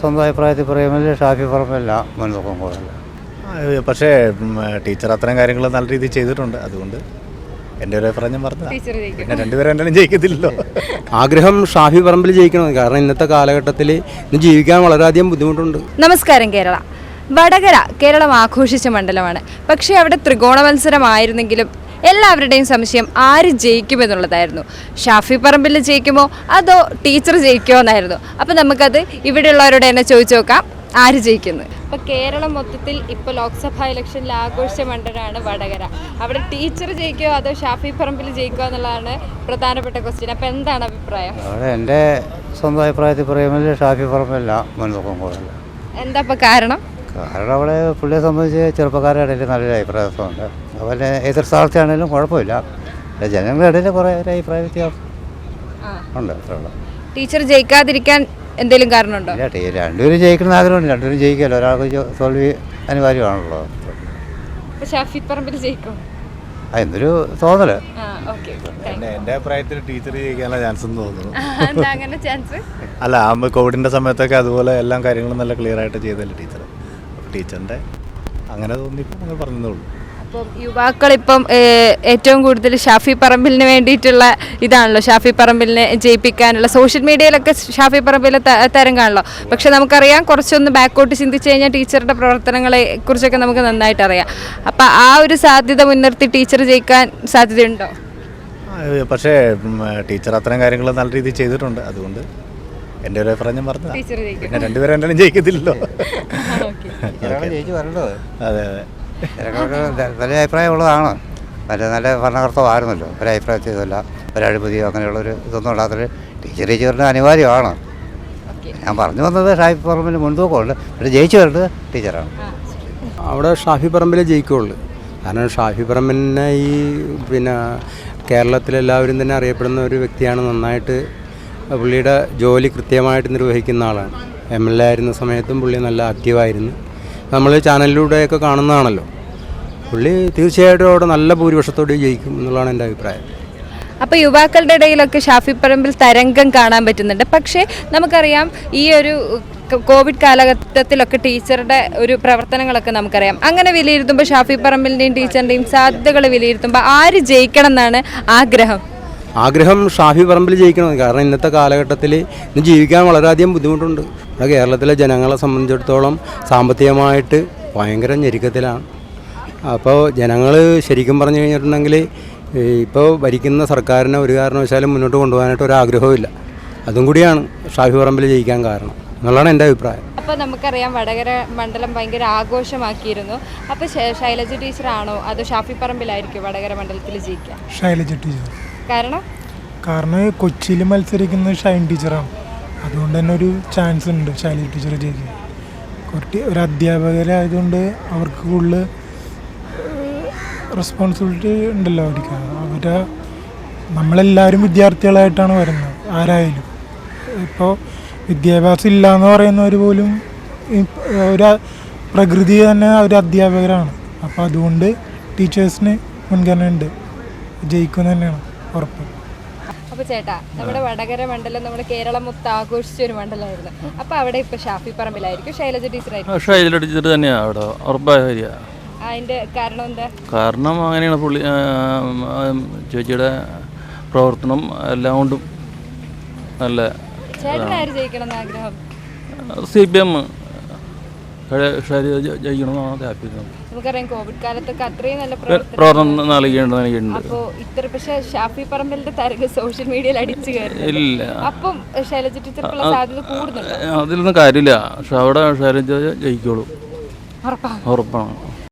സ്വന്തം അഭിപ്രായത്തിൽ പറയുമ്പോൾ ഷാഫി പറമ്പല്ല മുൻതൂക്കം കൂടുതൽ ആ, പക്ഷേ ടീച്ചർ അത്തരം കാര്യങ്ങൾ നല്ല രീതിയിൽ ചെയ്തിട്ടുണ്ട്. അതുകൊണ്ട് എന്റെ ഒരു അഭിപ്രായം ഞാൻ പറഞ്ഞു ടീച്ചർ ജയിക്കും. പിന്നെ രണ്ടുപേരും എന്തായാലും ജയിക്കത്തില്ലല്ലോ. ആഗ്രഹം ഷാഫി പറമ്പിൽ ജയിക്കണം? കാരണം ഇന്നത്തെ കാലഘട്ടത്തിൽ ഇന്ന് ജീവിക്കാൻ വളരെയധികം ബുദ്ധിമുട്ടുണ്ട്. നമസ്കാരം കേരള. വടകര കേരളം ആഘോഷിച്ച മണ്ഡലമാണ്. പക്ഷേ അവിടെ ത്രികോണ മത്സരമായിരുന്നെങ്കിലും എല്ലാവരുടെയും സംശയം ആര് ജയിക്കുമെന്നുള്ളതായിരുന്നു. ഷാഫി പറമ്പിൽ ജയിക്കുമോ? അതോ ടീച്ചർ ജയിക്കുമോ എന്നായിരുന്നു. അപ്പം നമുക്കത് ഇവിടെയുള്ളവരോട് തന്നെ ചോദിച്ചു നോക്കാം. ആര് ജയിക്കുന്നു? ഇപ്പോൾ കേരളം മൊത്തത്തിൽ ഇപ്പോൾ ലോക്സഭാ ഇലക്ഷനിൽ ആഘോഷ മണ്ഡലമാണ് വടകര. അവിടെ ടീച്ചർ ജയിക്കുമോ അതോ ഷാഫി പറമ്പിൽ ജയിക്കുമോ എന്നുള്ളതാണ് പ്രധാനപ്പെട്ട ക്വസ്റ്റ്യൻ അപ്പം എന്താണ് അഭിപ്രായം? അവിടെ എന്റെ സ്വന്തം അഭിപ്രായത്തിൽ പറയുമ്പോൾ ഷാഫി പറമ്പല്ല മുൻതൂക്കം കൂടുതൽ എന്താ ഇപ്പം കാരണം? കാരണം അവിടെ പുള്ളിയെ സംബന്ധിച്ച് ചെറുപ്പക്കാരുടെ ഇടയിൽ നല്ലൊരു അഭിപ്രായ വ്യത്യാസമുണ്ട് അതുപോലെ എതിർ സ്ഥാനത്താണെങ്കിലും കുഴപ്പമില്ല. ജനങ്ങളുടെ ഇടയിൽ കുറേ ഒരു അഭിപ്രായ വ്യത്യാസം ഉണ്ട് ടീച്ചർ ജയിക്കാതിരിക്കാൻ എന്തെങ്കിലും കാരണമുണ്ടോ? ഇല്ല രണ്ടുപേരും ജയിക്കണം ആഗ്രഹമുണ്ട്. രണ്ടുപേരും ജയിക്കല്ലോ? ഒരാൾക്ക് തോൽവി അനിവാര്യമാണല്ലോ. ഷാഫി പറമ്പിൽ ജയിക്കും. തോന്നൽ. ആ ഓക്കെ എന്റെ എന്റെ അഭിപ്രായത്തിൽ ടീച്ചർ ജയിക്കാനുള്ള ചാൻസ് എന്ന് തോന്നുന്നു അല്ല ആകുമ്പോൾ കോവിഡിന്റെ സമയത്തൊക്കെ അതുപോലെ എല്ലാം കാര്യങ്ങളും നല്ല ക്ലിയർ ആയിട്ട് ചെയ്തല്ലേ ടീച്ചർ ടീച്ചറിന്റെ ടീച്ചറിന്റെ അങ്ങനെ തോന്നിയപ്പോൾ അങ്ങനെ പറഞ്ഞതേ ഉള്ളൂ. അപ്പം യുവാക്കൾ ഇപ്പം ഏറ്റവും കൂടുതൽ ഷാഫി പറമ്പിലിന് വേണ്ടിയിട്ടുള്ള ഇതാണല്ലോ. ഷാഫി പറമ്പിലിനെ ജയിപ്പിക്കാനുള്ള സോഷ്യൽ മീഡിയയിലൊക്കെ ഷാഫി പറമ്പിലെ തരം കാണല്ലോ പക്ഷെ നമുക്കറിയാം കുറച്ചൊന്ന് ബാക്കോട്ട് ചിന്തിച്ചു കഴിഞ്ഞാൽ ടീച്ചറുടെ പ്രവർത്തനങ്ങളെ കുറിച്ചൊക്കെ നമുക്ക് നന്നായിട്ട് അറിയാം. അപ്പം ആ ഒരു സാധ്യത മുൻനിർത്തി ടീച്ചർ ജയിക്കാൻ സാധ്യതയുണ്ടോ? പക്ഷേ ടീച്ചർ അത്തരം കാര്യങ്ങൾ നല്ല രീതിയിൽ ചെയ്തിട്ടുണ്ട്. അതുകൊണ്ട് എന്റെ ഒരു അഭിപ്രായം ഞാൻ പറഞ്ഞതാണ് ടീച്ചർ ജയിക്കും. പിന്നെ രണ്ടുപേരും എന്തായാലും ജയിക്കത്തില്ലല്ലോ. അതെ അതെ. നല്ല അഭിപ്രായമുള്ളതാണ് നല്ല നല്ല ഭരണകർത്താവായിരുന്നല്ലോ. ഒരഭിപ്രായത്തിലല്ല ഒരഴിമതിയോ അങ്ങനെയുള്ളൊരു ഇതൊന്നും ഇല്ലാത്തൊരു ടീച്ചർ ടീച്ചറിന്റെ അനിവാര്യമാണ്. ഞാൻ പറഞ്ഞു വന്നത് ഷാഫി പറമ്പിൽ മുൻതൂക്കമുണ്ട് പക്ഷേ ജയിച്ചു വരുന്നത് ടീച്ചറാണ്. അവിടെ ഷാഫി പറമ്പിലെ ജയിക്കുള്ളൂ കാരണം ഷാഫി പറമ്പിനെ ഈ പിന്നെ കേരളത്തിലെല്ലാവരും തന്നെ അറിയപ്പെടുന്ന ഒരു വ്യക്തിയാണ്. നന്നായിട്ട് പുള്ളിയുടെ ജോലി കൃത്യമായിട്ട് നിർവഹിക്കുന്ന ആളാണ്. എം എൽ എ ആയിരുന്ന സമയത്തും പുള്ളി നല്ല ആക്റ്റീവായിരുന്നു നമ്മൾ ചാനലിലൂടെയൊക്കെ കാണുന്നതാണല്ലോ. പുള്ളി തീർച്ചയായിട്ടും അവിടെ നല്ല ഭൂരിപക്ഷത്തോടെ ജയിക്കും എന്നുള്ളതാണ് എന്റെ അഭിപ്രായം. അപ്പോൾ യുവാക്കളുടെ ഇടയിലൊക്കെ ഷാഫി പറമ്പിൽ തരംഗം കാണാൻ പറ്റുന്നുണ്ട്. പക്ഷേ നമുക്കറിയാം ഈ ഒരു കോവിഡ് കാലഘട്ടത്തിലൊക്കെ ടീച്ചറുടെ ഒരു പ്രവർത്തനങ്ങളൊക്കെ നമുക്കറിയാം. അങ്ങനെ വിലയിരുത്തുമ്പോൾ ഷാഫി പറമ്പിലിന്റെയും ടീച്ചറിന്റെയും സാധ്യതകൾ വിലയിരുത്തുമ്പോൾ ആര് ജയിക്കണം എന്നാണ് ആഗ്രഹം? ആഗ്രഹം ഷാഫി പറമ്പിൽ ജയിക്കണം കാരണം ഇന്നത്തെ കാലഘട്ടത്തിൽ ഇന്ന് ജീവിക്കാൻ വളരെയധികം ബുദ്ധിമുട്ടുണ്ട്. നമ്മുടെ കേരളത്തിലെ ജനങ്ങളെ സംബന്ധിച്ചിടത്തോളം സാമ്പത്തികമായിട്ട് ഭയങ്കര ഞെരുക്കത്തിലാണ്. അപ്പോൾ ജനങ്ങൾ ശരിക്കും പറഞ്ഞു കഴിഞ്ഞിട്ടുണ്ടെങ്കിൽ ഇപ്പോൾ ഭരിക്കുന്ന സർക്കാരിനെ ഒരു കാരണവശാലും മുന്നോട്ട് കൊണ്ടുപോകാനായിട്ട് ഒരു ആഗ്രഹവും അതും കൂടിയാണ് ഷാഫി പറമ്പിൽ ജയിക്കാൻ കാരണം. എന്നുള്ളതാണ് എന്റെ അഭിപ്രായം. അപ്പോൾ നമുക്കറിയാം വടകര മണ്ഡലം ഭയങ്കര ആഘോഷമാക്കിയിരുന്നു. അപ്പോൾ ശൈലജ ടീച്ചറാണോ അതോ ഷാഫി പറമ്പിലായിരിക്കും വടകര മണ്ഡലത്തിൽ ജയിക്കുക? ശൈലജ ടീച്ചർ. കാരണം? കാരണം കൊച്ചിയിൽ മത്സരിക്കുന്ന ഷൈൻ ടീച്ചറാണ്. അതുകൊണ്ട് തന്നെ ഒരു ചാൻസ് ഉണ്ട് ശൈലജ ടീച്ചർ ജയിക്കാൻ. കുറച്ച് ഒരു അധ്യാപകരായതുകൊണ്ട് അവർക്ക് കൂടുതൽ റെസ്പോൺസിബിലിറ്റി ഉണ്ടല്ലോ അവർക്ക്. അവരെ നമ്മളെല്ലാവരും വിദ്യാർത്ഥികളായിട്ടാണ് വരുന്നത് ആരായാലും. ഇപ്പോൾ വിദ്യാഭ്യാസം ഇല്ല എന്ന് പറയുന്നവർ പോലും ഒരു പ്രകൃതി തന്നെ ഒരു അധ്യാപകരാണ്. അപ്പോൾ അതുകൊണ്ട് ടീച്ചേഴ്സിന് മുൻഗണന ഉണ്ട് ജയിക്കും തന്നെയാണ്. ഉറപ്പ്. അപ്പോൾ ചേട്ടാ നമ്മുടെ വടകര മണ്ഡലം നമ്മുടെ കേരളം മൊത്തം ആഘോഷിച്ച ഒരു മണ്ഡലമായിരുന്നു. അപ്പോൾ അവിടെ ഇപ്പോൾ ഷാഫി പറമ്പിലായിരിക്കും ശൈലജ ടീച്ചറായിരിക്കും ശൈലജ ടീച്ചർ തന്നെയാണ് അവിടെ ഉറപ്പായ അതിന്റെ കാരണം എന്താ? കാരണം അങ്ങനെയാണ് പുള്ളി ചേച്ചിയുടെ പ്രവർത്തനം എല്ലാം കൊണ്ടും നല്ല ചേട്ടൻ ആര് ജയിക്കണം എന്ന് ആഗ്രഹം? C P M. ജയിക്കണമെന്നാണ് താല്പര്യം നമുക്കറിയാം കോവിഡ് കാലത്തൊക്കെ അത്രയും നല്ല പ്രവർത്തനം അപ്പോൾ ഇത്ര പക്ഷേ ഷാഫി പറമ്പിലിന്റെ സോഷ്യൽ മീഡിയയിൽ അടിച്ചു കയറി ഇല്ല. അപ്പം ശൈലജ ടീച്ചർക്കുള്ള സാധ്യത അതിലൊന്നും കാര്യമില്ല. പക്ഷെ അവിടെ ശൈലജ ഉറപ്പാണ്. ഉറപ്പാണ്.